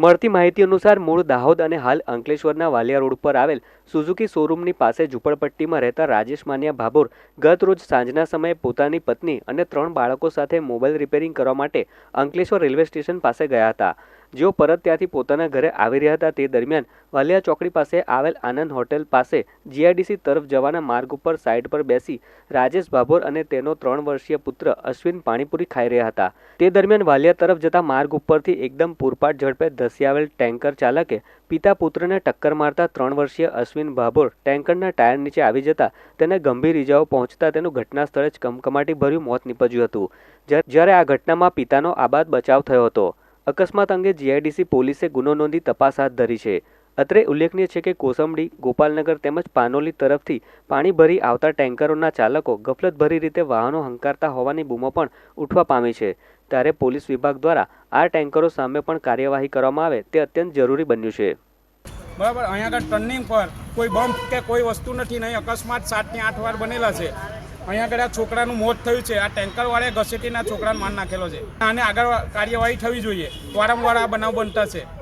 મળતી માહિતી અનુસાર મૂળ દાહોદ અને હાલ અંકલેશ્વરના વાલિયા રોડ પર આવેલ સુઝુકી શોરૂમની પાસે ઝૂંપડપટ્ટીમાં રહેતા રાજેશ માનિયા ભાભોર ગત રોજ સાંજના સમયે પોતાની પત્ની અને ત્રણ બાળકો સાથે મોબાઈલ રિપેરિંગ કરવા માટે અંકલેશ્વર રેલવે સ્ટેશન પાસે ગયા હતા. જેઓ પરત ત્યાંથી પોતાના ઘરે આવી રહ્યા હતા તે દરમિયાન વાલિયા ચોકડી પાસે આવેલ આનંદ હોટેલ પાસે જીઆઈડીસી તરફ જવાના માર્ગ ઉપર સાઇડ પર બેસી રાજેશ ભાભોર અને તેનો ત્રણ વર્ષીય પુત્ર અશ્વિન પાણીપુરી ખાઈ રહ્યા હતા. તે દરમિયાન વાલિયા તરફ જતા માર્ગ ઉપરથી એકદમ પૂરપાટ ઝડપે ધસી આવેલ ટેન્કર ચાલકે પિતા પુત્રને ટક્કર મારતા ત્રણ વર્ષીય અશ્વિન ભાભોર ટેન્કરના ટાયર નીચે આવી જતા તેને ગંભીર ઇજાઓ પહોંચતા તેનું ઘટના સ્થળે જ કમકમાટી ભર્યું મોત નીપજ્યું હતું. જ્યારે આ ઘટનામાં પિતાનો આબાદ બચાવ થયો હતો. અકસ્માત અંગે જીઆઈડીસી પોલીસે ગુનો નોંધી તપાસ હાથ ધરી છે. અત્રે ઉલ્લેખનીય છે કે કોસંબડી, ગોપાલનગર તેમજ પાનોલી તરફથી પાણી ભરી આવતા ટેન્કરોના ચાલકો ગફલતભરી રીતે વાહનો હંકારતા હોવાની બૂમો પણ ઉઠવા પામી છે. ત્યારે પોલીસ વિભાગ દ્વારા આ ટેન્કરો સામે પણ કાર્યવાહી કરવામાં આવે તે અત્યંત જરૂરી બન્યું છે. બરાબર, અહીંયા આગળ ટર્નિંગ પર કોઈ બમ્પ કે કોઈ વસ્તુ નથી, નહીં, અકસ્માત સાતથી આઠ વાર બનેલા છે. અહીંયા આગળ આ છોકરાનું મોત થયું છે. આ ટેન્કરવાળાએ ઘસેટીના છોકરાને માર નાખેલો છે. આને આગળ કાર્યવાહી થવી જોઈએ. વારંવાર આ બનાવ બનતા છે.